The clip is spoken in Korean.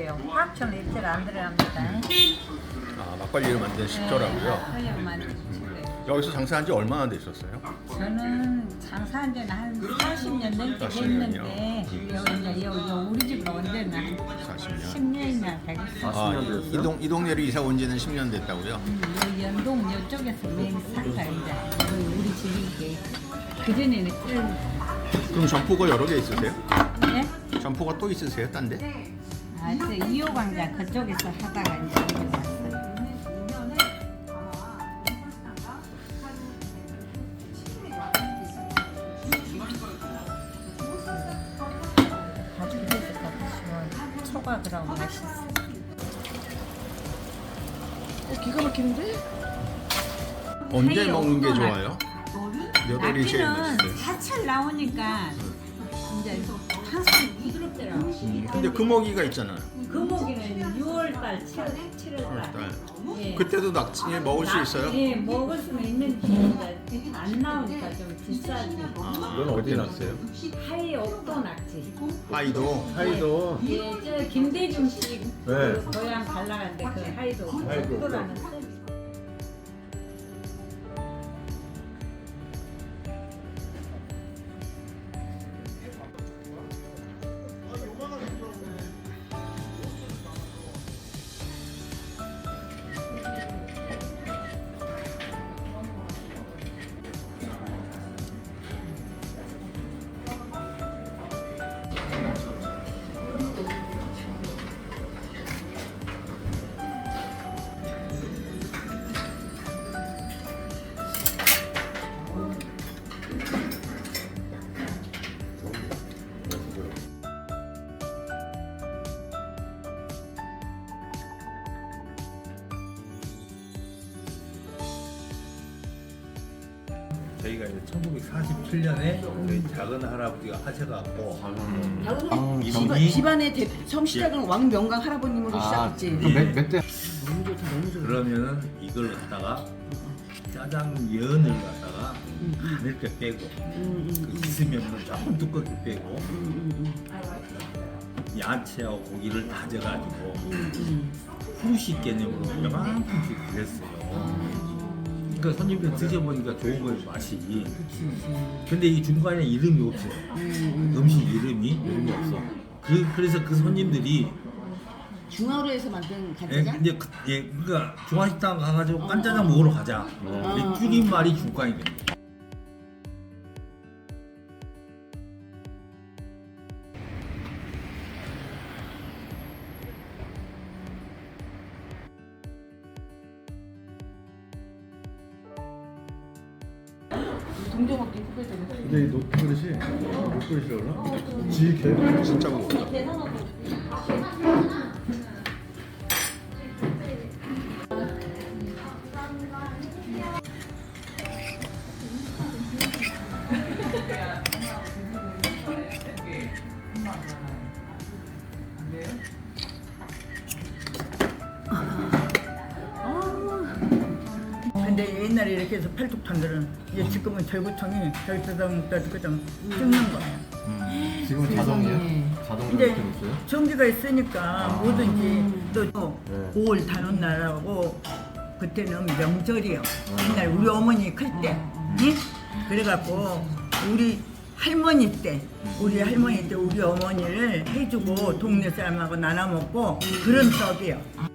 화학청 입질 안 들어갑니다. 아, 막걸리로 만든 식초라고요. 그냥 만든 여기서 장사한 지 얼마나 되셨어요? 저는 장사한 지는 한 40년 넘게 40 됐는데? 여기 이제 여기 우리 집으로 온 데는 한 40 년. 10년이나 되겠어요. 아, 이, 동, 이 동네로 이사 온 지는 10년 됐다고요? 음, 연동 이쪽에서 매일 살다 이제 여기 우리 집이 그 전에는 그 그럼 점포가 여러 개 있으세요? 예? 점포가 또 있으세요? 딴 데? 아, 저 2호 광장 그쪽에서 하다가 이제 여기 왔어요. 그래서 더 초가 그러고 맛있어. 어, 기가 막히는데? 언제 사이에 먹는 게 없구나. 좋아요? 몇 월이 제일 낙지는 맛있어요? 사철 나오니까 이제 항상 부드럽더라고. 근데 금어기가 있잖아요. 금오기는 6월달, 7월, 7월달. 딸. 예. 그때도 낙지 먹을 수 있어요? 예, 먹을 수는 있는데 이제 안 나오니까 좀 비싸지. 이건 어디에 났어요? 하이 옥도 낙지. 하이도. 하이도 예, 저 김대중 씨 네. 그 고향 갈라간데 그 하이도 하이도 옥도라는 썰이. Amen. 저희가 이제 1947년에 저희 작은 할아버지가 하셔갖고 아, 집안, 이분이- 집안의 대, 처음 시작은 왕명강 할아버님으로 시작했지. 몇 대? 너무 좋다, 너무 좋다. 그러면은 이걸 갖다가 짜장면을 갖다가 가늘게 빼고 음, 음, 그 있으면 조금 두껍게 빼고 음, 음, 야채하고 고기를 다져가지고 음, 음. 후식 개념으로 요만큼씩 그랬어요. 그러니까 손님들 드셔보니까 좋은 거예요 맛이. 근데 이 중간에 이름이. 음, 음. 음식 이름이 이름이 없어. 그, 그래서 그 손님들이 중화로에서 만든 예, 간짜장? 근데 그, 예, 그러니까 중화식당 가가지고 깐짜장 먹으러 가자. 근데 줄임말이 중간이 돼. 근데 이녹 그릇이 녹 그릇이라고 지게 진짜 무겁다. 옛날에 이렇게 해서 팔뚝탕들은 이제 지금은 절구통이 절구통 먹다 그냥 찍는 거예요. 지금 자동이에요? 자동 이제 이렇게 있어요? 전기가 있으니까 뭐든지 또 네. 5월 단원 날하고 그때는 명절이요. 옛날 우리 어머니 클 때. 응? 그래갖고 우리 할머니 때 우리 할머니 때 우리 어머니를 해주고 동네 사람하고 나눠 먹고 그런 떡이요.